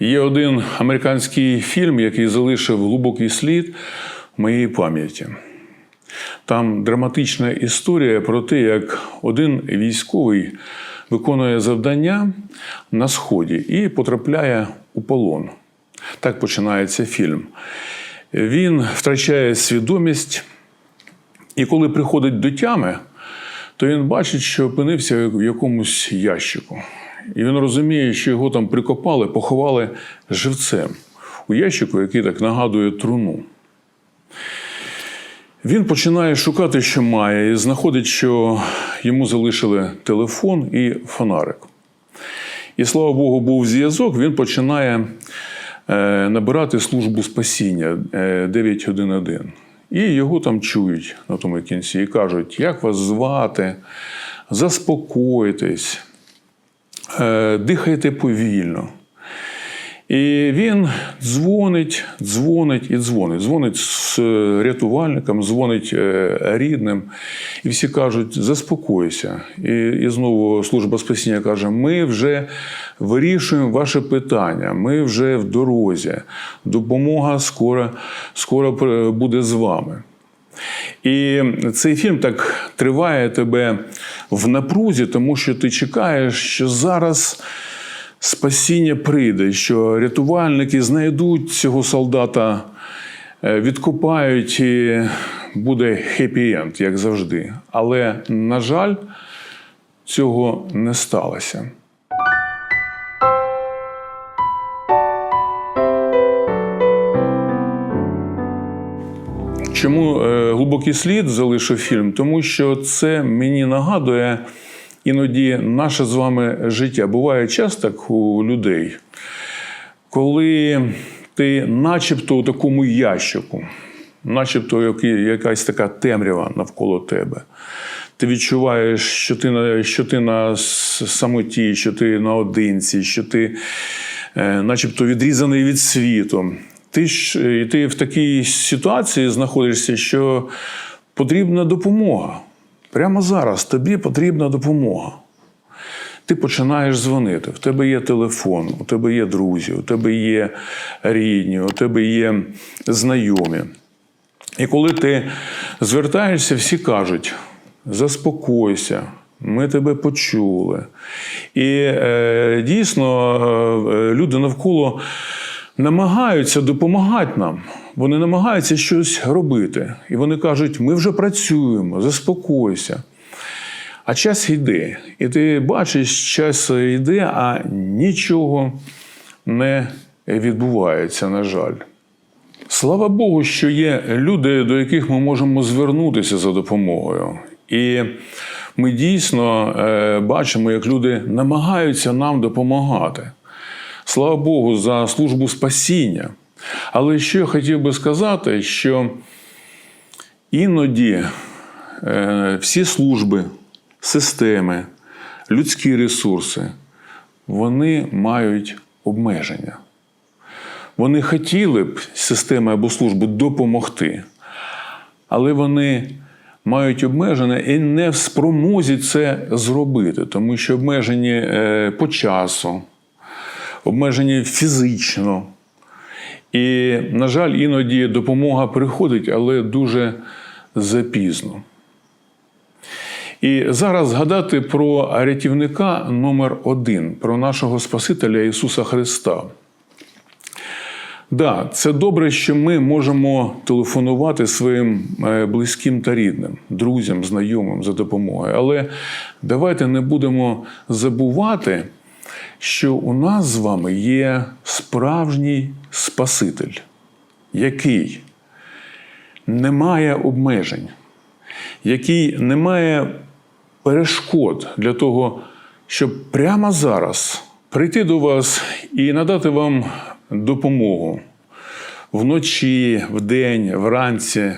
Є один американський фільм, який залишив глибокий слід в моїй пам'яті. Там драматична історія про те, як один військовий виконує завдання на сході і потрапляє у полон. Так починається фільм. Він втрачає свідомість, і коли приходить до тями, то він бачить, що опинився в якомусь ящику. І він розуміє, що його там прикопали, поховали живцем у ящику, який так нагадує труну. Він починає шукати, що має, і знаходить, що йому залишили телефон і фонарик. І слава Богу, був зв'язок, він починає е, набирати службу спасіння е, 911. І його там чують на тому кінці і кажуть, як вас звати, заспокойтесь, е, дихайте повільно. І він дзвонить, дзвонить і дзвонить. Дзвонить з е, рятувальником, дзвонить е, рідним. І всі кажуть: заспокойся. І, і знову служба спасіння каже: ми вже вирішуємо ваше питання, ми вже в дорозі. Допомога скоро, скоро буде з вами. І цей фільм так триває тебе в напрузі, тому що ти чекаєш, що зараз спасіння прийде, що рятувальники знайдуть цього солдата, е, відкопають і буде хеппі-енд, як завжди. Але, на жаль, цього не сталося. Чому е, глибокий слід залишив фільм? Тому що це мені нагадує іноді наше з вами життя. Буває час так у людей, коли ти начебто у такому ящику, начебто якась така темрява навколо тебе. Ти відчуваєш, що ти на, що ти на самоті, що ти наодинці, що ти е, начебто відрізаний від світу. Ти ж і ти в такій ситуації знаходишся, що потрібна допомога. Прямо зараз тобі потрібна допомога. Ти починаєш дзвонити. В тебе є телефон, у тебе є друзі, у тебе є рідні, у тебе є знайомі. І коли ти звертаєшся, всі кажуть: заспокойся, ми тебе почули. І е, дійсно е, люди навколо намагаються допомагати нам. Вони намагаються щось робити. І вони кажуть: ми вже працюємо, заспокойся. А час йде. І ти бачиш, час йде, а нічого не відбувається, на жаль. Слава Богу, що є люди, до яких ми можемо звернутися за допомогою. І ми дійсно е, бачимо, як люди намагаються нам допомагати. Слава Богу, за службу спасіння. Але що я хотів би сказати, що іноді е, всі служби, системи, людські ресурси, вони мають обмеження. Вони хотіли б системи або служби допомогти, але вони мають обмеження і не в спромозі це зробити, тому що обмежені е, по часу, обмежені фізично. І, на жаль, іноді допомога приходить, але дуже запізно. І зараз згадати про рятівника номер один, про нашого Спасителя Ісуса Христа. Да, це добре, що ми можемо телефонувати своїм е, близьким та рідним, друзям, знайомим за допомогою. Але давайте не будемо забувати, що у нас з вами є справжній Спаситель, який не має обмежень, який не має перешкод для того, щоб прямо зараз прийти до вас і надати вам допомогу вночі, вдень, вранці,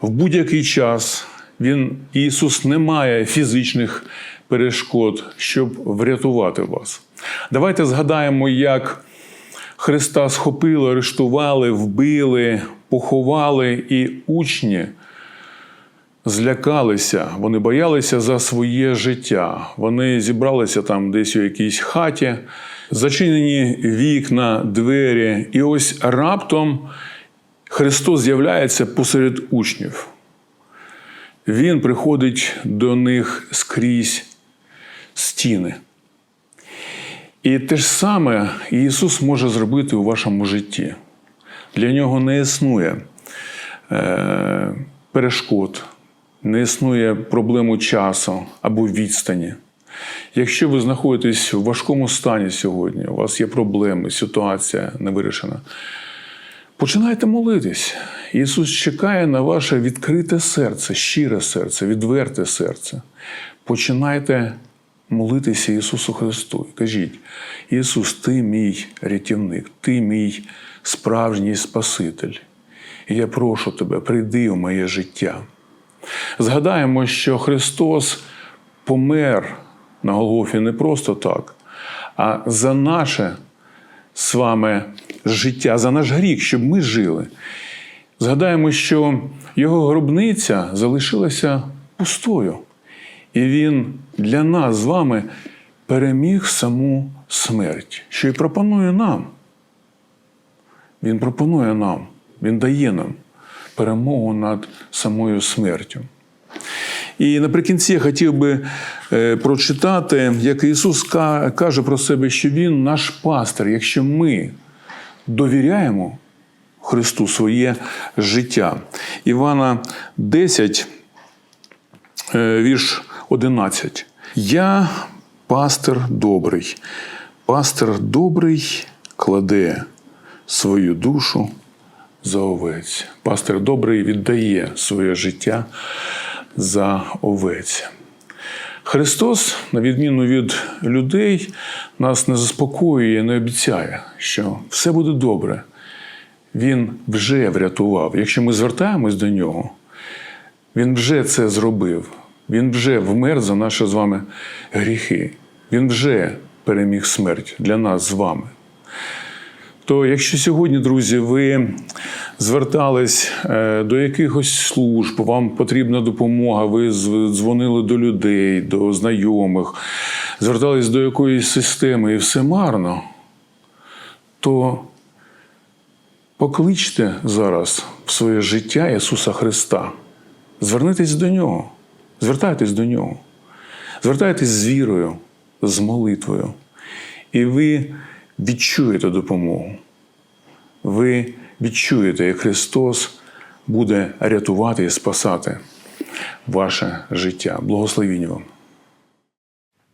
в будь-який час. Він, Ісус, не має фізичних перешкод, щоб врятувати вас. Давайте згадаємо, як Христа схопили, арештували, вбили, поховали, і учні злякалися, вони боялися за своє життя. Вони зібралися там десь у якійсь хаті, зачинені вікна, двері, і ось раптом Христос з'являється посеред учнів. Він приходить до них скрізь стіни. І те ж саме Ісус може зробити у вашому житті. Для нього не існує е, перешкод, не існує проблему часу або відстані. Якщо ви знаходитесь в важкому стані сьогодні, у вас є проблеми, ситуація не вирішена, починайте молитись. Ісус чекає на ваше відкрите серце, щире серце, відверте серце. Починайте молитися Ісусу Христу. І кажіть: Ісус, Ти мій рятівник, Ти мій справжній Спаситель. І я прошу тебе, прийди у моє життя. Згадаємо, що Христос помер на Голгофі не просто так, а за наше з вами життя, за наш гріх, щоб ми жили. Згадаємо, що його гробниця залишилася пустою. І він для нас з вами переміг саму смерть, що й пропонує нам. Він пропонує нам, Він дає нам перемогу над самою смертю. І наприкінці я хотів би е, прочитати, як Ісус ка- каже про себе, що Він наш пастир, якщо ми довіряємо Христу своє життя. Івана 10, е, вірш 11. Я пастир добрий. Пастир добрий кладе свою душу за овець. Пастир добрий віддає своє життя за овець. Христос, на відміну від людей, нас не заспокоює, не обіцяє, що все буде добре. Він вже врятував. Якщо ми звертаємось до нього, він вже це зробив. Він вже вмер за наші з вами гріхи. Він вже переміг смерть для нас з вами. То якщо сьогодні, друзі, ви звертались е, до якихось служб, вам потрібна допомога, ви дзвонили до людей, до знайомих, звертались до якоїсь системи і все марно, то покличте зараз в своє життя Ісуса Христа. Звернитесь до Нього, звертайтесь до Нього, звертайтесь з вірою, з молитвою, і ви відчуєте допомогу. Ви відчуєте, як Христос буде рятувати і спасати ваше життя. Благословінь вам.